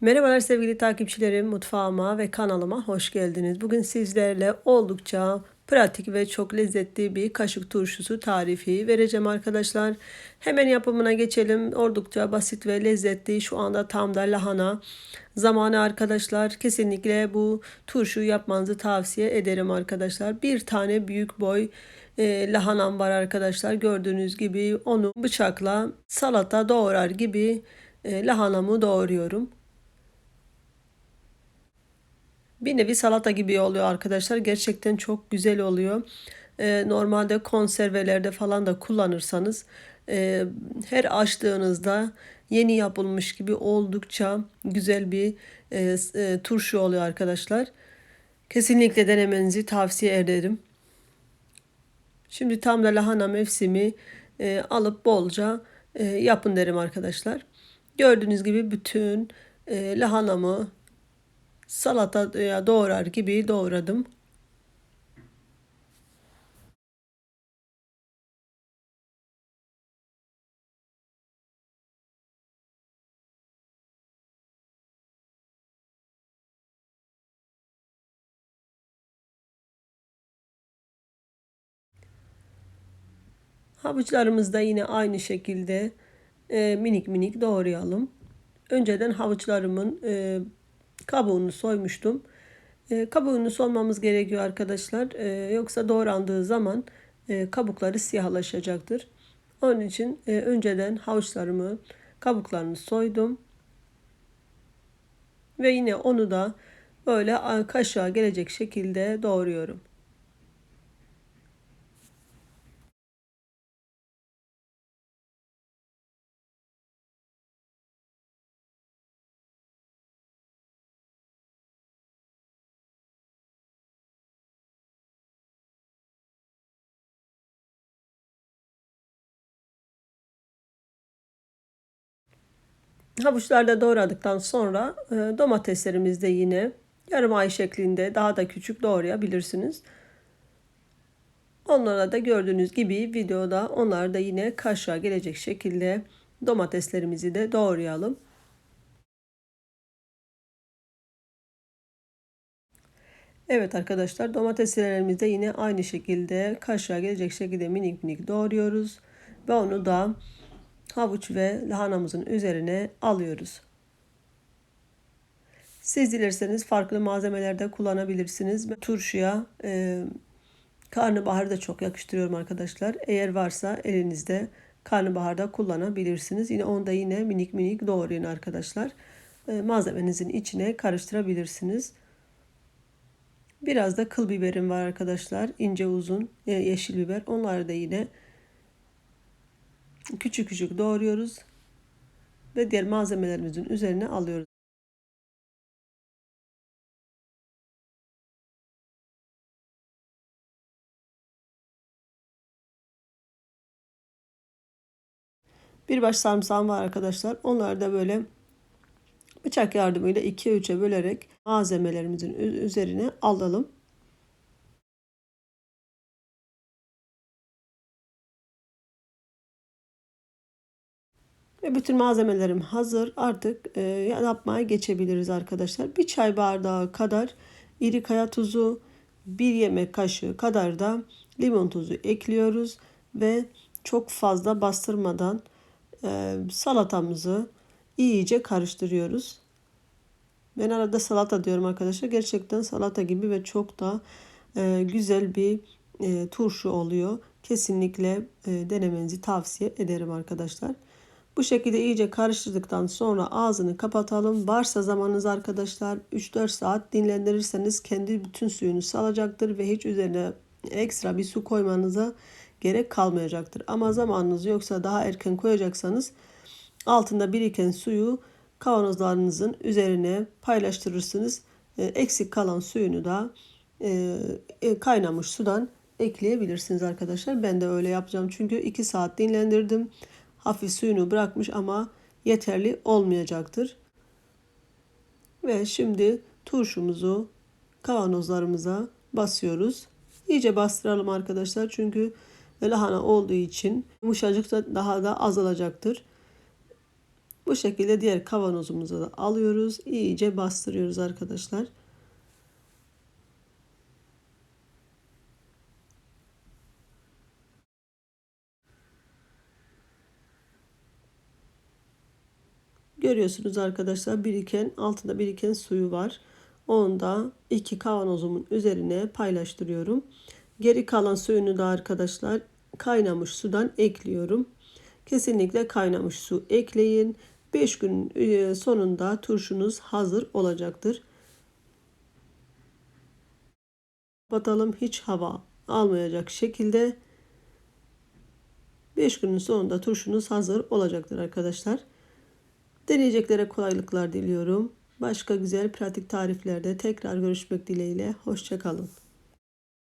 Merhabalar sevgili takipçilerim, mutfağıma ve kanalıma hoş geldiniz. Bugün sizlerle oldukça pratik ve çok lezzetli bir kaşık turşusu tarifi vereceğim arkadaşlar. Hemen yapımına geçelim. Oldukça basit ve lezzetli. Şu anda tam da lahana zamanı arkadaşlar. Kesinlikle bu turşu yapmanızı tavsiye ederim arkadaşlar. Bir tane büyük boy e, lahanam var arkadaşlar. Gördüğünüz gibi onu bıçakla salata doğrar gibi e, lahanamı doğruyorum. Bir nevi salata gibi oluyor arkadaşlar. Gerçekten çok güzel oluyor. Ee, normalde konservelerde falan da kullanırsanız e, her açtığınızda yeni yapılmış gibi oldukça güzel bir e, e, turşu oluyor arkadaşlar. Kesinlikle denemenizi tavsiye ederim. Şimdi tam da lahana mevsimi e, alıp bolca e, yapın derim arkadaşlar. Gördüğünüz gibi bütün e, lahanamı salata doğrar gibi doğradım. Havuçlarımızı da yine aynı şekilde e, minik minik doğrayalım. Önceden havuçlarımın e, kabuğunu soymuştum. E, kabuğunu soymamız gerekiyor arkadaşlar. E, yoksa doğrandığı zaman e, kabukları siyahlaşacaktır. Onun için e, önceden havuçlarımı kabuklarını soydum. Ve yine onu da böyle kaşığa gelecek şekilde doğruyorum. Havuçlarda doğradıktan sonra e, domateslerimizi de yine yarım ay şeklinde daha da küçük doğrayabilirsiniz. Onlara da gördüğünüz gibi videoda onlar da yine kaşığa gelecek şekilde domateslerimizi de doğrayalım. Evet arkadaşlar domateslerimizi de yine aynı şekilde kaşığa gelecek şekilde minik minik doğruyoruz. Ve onu da havuç ve lahanamızın üzerine alıyoruz. Siz dilerseniz farklı malzemelerde kullanabilirsiniz. Turşuya e, karnabahar da çok yakıştırıyorum arkadaşlar. Eğer varsa elinizde karnabaharda kullanabilirsiniz. Yine onu da yine minik minik doğrayın arkadaşlar. E, malzemenizin içine karıştırabilirsiniz. Biraz da kıl biberim var arkadaşlar. İnce uzun e, yeşil biber. Onları da yine küçük küçük doğruyoruz ve diğer malzemelerimizin üzerine alıyoruz. Bir baş sarımsağım var arkadaşlar. Onları da böyle bıçak yardımıyla 2'ye 3'e bölerek malzemelerimizin üzerine alalım. Ve bütün malzemelerim hazır. Artık e, yapmaya geçebiliriz arkadaşlar. Bir çay bardağı kadar iri kaya tuzu, bir yemek kaşığı kadar da limon tuzu ekliyoruz. Ve çok fazla bastırmadan e, salatamızı iyice karıştırıyoruz. Ben arada salata diyorum arkadaşlar. Gerçekten salata gibi ve çok da e, güzel bir e, turşu oluyor. Kesinlikle e, denemenizi tavsiye ederim arkadaşlar. Bu şekilde iyice karıştırdıktan sonra ağzını kapatalım. Varsa zamanınız arkadaşlar 3-4 saat dinlendirirseniz kendi bütün suyunu salacaktır ve hiç üzerine ekstra bir su koymanıza gerek kalmayacaktır. Ama zamanınız yoksa daha erken koyacaksanız altında biriken suyu kavanozlarınızın üzerine paylaştırırsınız. E, eksik kalan suyunu da e, e, kaynamış sudan ekleyebilirsiniz arkadaşlar. Ben de öyle yapacağım. Çünkü 2 saat dinlendirdim hafif suyunu bırakmış ama yeterli olmayacaktır. Ve şimdi turşumuzu kavanozlarımıza basıyoruz. İyice bastıralım arkadaşlar çünkü lahana olduğu için yumuşacık da daha da azalacaktır. Bu şekilde diğer kavanozumuza da alıyoruz. İyice bastırıyoruz arkadaşlar. Görüyorsunuz arkadaşlar biriken altında biriken suyu var. Onu da iki kavanozumun üzerine paylaştırıyorum. Geri kalan suyunu da arkadaşlar kaynamış sudan ekliyorum. Kesinlikle kaynamış su ekleyin. 5 gün e, sonunda turşunuz hazır olacaktır. Kapatalım hiç hava almayacak şekilde 5 günün sonunda turşunuz hazır olacaktır arkadaşlar. Deneyeceklere kolaylıklar diliyorum. Başka güzel pratik tariflerde tekrar görüşmek dileğiyle. Hoşçakalın.